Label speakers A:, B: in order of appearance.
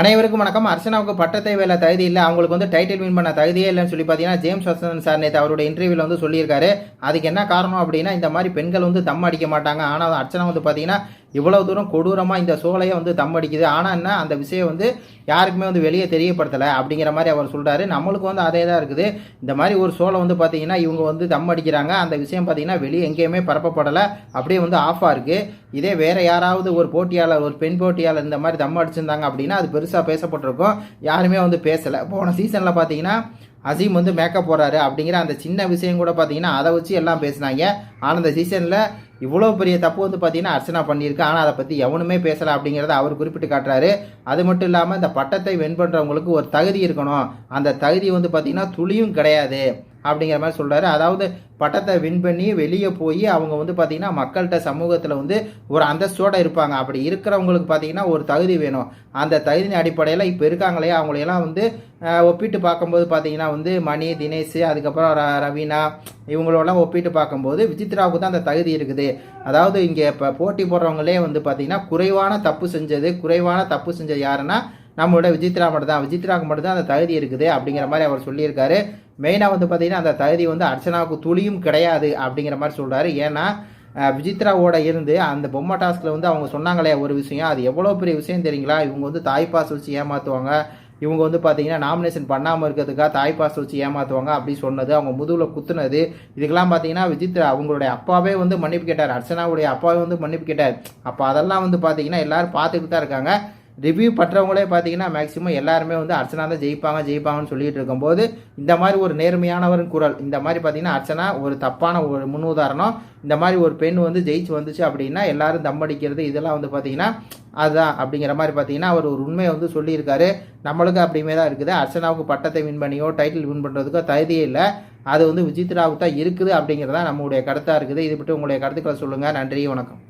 A: அனைவருக்கும் வணக்கம். அர்ச்சனாவுக்கு பட்டத்தை வேலை தகுதி இல்லை. அவங்களுக்கு வந்து டைட்டில் வின் பண்ண தகுதியே இல்லைன்னு சொல்லி பார்த்தீங்கன்னா ஜேம்ஸ் வசந்தன் சார் நேற்று அவருடைய இன்டர்வியூவில் வந்து சொல்லியிருக்காரு. அதுக்கு என்ன காரணம் அப்படின்னா இந்த மாதிரி பெண்கள் வந்து தம் அடிக்க மாட்டாங்க. ஆனால் அர்ச்சனா வந்து பார்த்தீங்கன்னா இவ்வளவு தூரம் கொடூரமாக இந்த சோலையை வந்து தம் அடிக்குது. ஆனால் என்ன அந்த விஷயம் வந்து யாருக்குமே வந்து வெளியே தெரியப்படுத்தலை அப்படிங்கிற மாதிரி அவர் சொல்கிறாரு நம்மளுக்கு வந்து அதே தான் இருக்குது. இந்த மாதிரி ஒரு சோலை வந்து பார்த்தீங்கன்னா இவங்க வந்து தம் அடிக்கிறாங்க. அந்த விஷயம் பார்த்தீங்கன்னா வெளியே எங்கேயுமே பரப்பப்படலை. அப்படியே வந்து ஆஃபாக இருக்குது இதே வேறு யாராவது ஒரு போட்டியாளர் ஒரு பெண் போட்டியாளர் இந்த மாதிரி தம் அடிச்சிருந்தாங்க அப்படின்னா அது பெருசாக பேசப்பட்டிருக்கோம். யாருமே வந்து பேசலை. போன சீசனில் பார்த்தீங்கன்னா அசீம் வந்து மேக்கப் போடுறாரு அப்படிங்கிற அந்த சின்ன விஷயம் கூட பார்த்தீங்கன்னா அதை வச்சு எல்லாம் பேசினாங்க. ஆனால் இந்த சீசனில் இவ்வளோ பெரிய தப்பு வந்து பார்த்தீங்கன்னா அர்ச்சனா பண்ணியிருக்கு. ஆனால் அதை பற்றி எவனுமே பேசலை அப்படிங்கிறத அவர் குறிப்பிட்டு காட்டுறாரு. அது மட்டும் இல்லாமல் இந்த பட்டத்தை வென் பண்ணுறவங்களுக்கு ஒரு தகுதி இருக்கணும். அந்த தகுதி வந்து பார்த்தீங்கன்னா துளியும் கிடையாது. அப்படிங்கிற மாதிரி சொல்கிறாரு அதாவது பட்டத்தை வின் பண்ணி வெளியே போய் அவங்க வந்து பார்த்திங்கன்னா மக்கள்கிட்ட சமூகத்தில் வந்து ஒரு அந்தஸ்தோடு இருப்பாங்க. அப்படி இருக்கிறவங்களுக்கு பார்த்திங்கன்னா ஒரு தகுதி வேணும். அந்த தகுதியின் அடிப்படையில் இப்போ இருக்காங்களே அவங்களையெல்லாம் வந்து ஒப்பிட்டு பார்க்கும்போது பார்த்தீங்கன்னா வந்து மணி தினேஷ் அதுக்கப்புறம் ர ரவீனா இவங்களோடலாம் ஒப்பிட்டு பார்க்கும்போது விசித்ராவுக்கு தான் அந்த தகுதி இருக்குது. அதாவது இங்கே இப்போ போட்டி போடுறவங்களே வந்து பார்த்திங்கன்னா குறைவான தப்பு செஞ்சது குறைவான தப்பு செஞ்சது யாருன்னா நம்மளோட விஜித்ரா மட்டும் தான் விஜித்ராவுக்கு மட்டும்தான் அந்த தகுதி இருக்குது அப்படிங்கிற மாதிரி அவர் சொல்லியிருக்காரு. மெயினாக வந்து பார்த்திங்கன்னா அந்த தகுதி வந்து அர்ச்சனாவுக்கு துளியும் கிடையாது அப்படிங்கிற மாதிரி சொல்கிறாரு ஏன்னா விஜித்ராவோட இருந்து அந்த பொம்மை டாஸ்கில் வந்து அவங்க சொன்னாங்களே ஒரு விஷயம். அது எவ்வளோ பெரிய விஷயம் தெரியுங்களா? இவங்க வந்து தாய்ப்பாஸ் வச்சு ஏமாற்றுவாங்க இவங்க வந்து பார்த்தீங்கன்னா நாமினேஷன் பண்ணாமல் இருக்கிறதுக்காக தாய்ப்பாஸ் வச்சு ஏமாற்றுவாங்க அப்படி சொன்னது. அவங்க முதுகில் குத்துனது. இதுக்கெல்லாம் பார்த்தீங்கன்னா விஜித்ரா அவங்களுடைய அப்பாவே வந்து மன்னிப்பு கேட்டார். அர்ச்சனாவுடைய அப்பாவே வந்து மன்னிப்பு கேட்டார். அப்போ அதெல்லாம் வந்து பார்த்தீங்கன்னா எல்லாரும் பார்த்துக்கிட்டு தான் இருக்காங்க. ரிவ்யூ பற்றவங்களே பார்த்தீங்கன்னா மேக்ஸிமம் எல்லாருமே வந்து அர்ச்சனா தான் ஜெயிப்பாங்க ஜெயிப்பாங்கன்னு சொல்லிட்டு இருக்கும்போது இந்த மாதிரி ஒரு நேர்மையானவரின் குரல் இந்த மாதிரி பார்த்தீங்கன்னா அர்ச்சனா ஒரு தப்பான ஒரு முன் உதாரணம் இந்த மாதிரி ஒரு பெண் வந்து ஜெயிச்சு வந்துச்சு அப்படின்னா எல்லாரும் தம் அடிக்கிறது இதெல்லாம் வந்து பார்த்தீங்கன்னா அதுதான் அப்படிங்கிற மாதிரி பார்த்தீங்கன்னா அவர் ஒரு உண்மையை வந்து சொல்லியிருக்காரு. நம்மளுக்கு அப்படியுமே தான் இருக்குது. அர்ச்சனாவுக்கு பட்டத்தை வின் பண்ணியோ டைட்டில் வின் பண்ணுறதுக்கோ தகுதியே இல்லை. அது வந்து விஜித்ராவுக்கு தான் இருக்குது அப்படிங்கிறதா நம்மளுடைய கருத்தாக இருக்குது. இது பற்றி உங்களுடைய கருத்துக்களை சொல்லுங்கள் நன்றி வணக்கம்.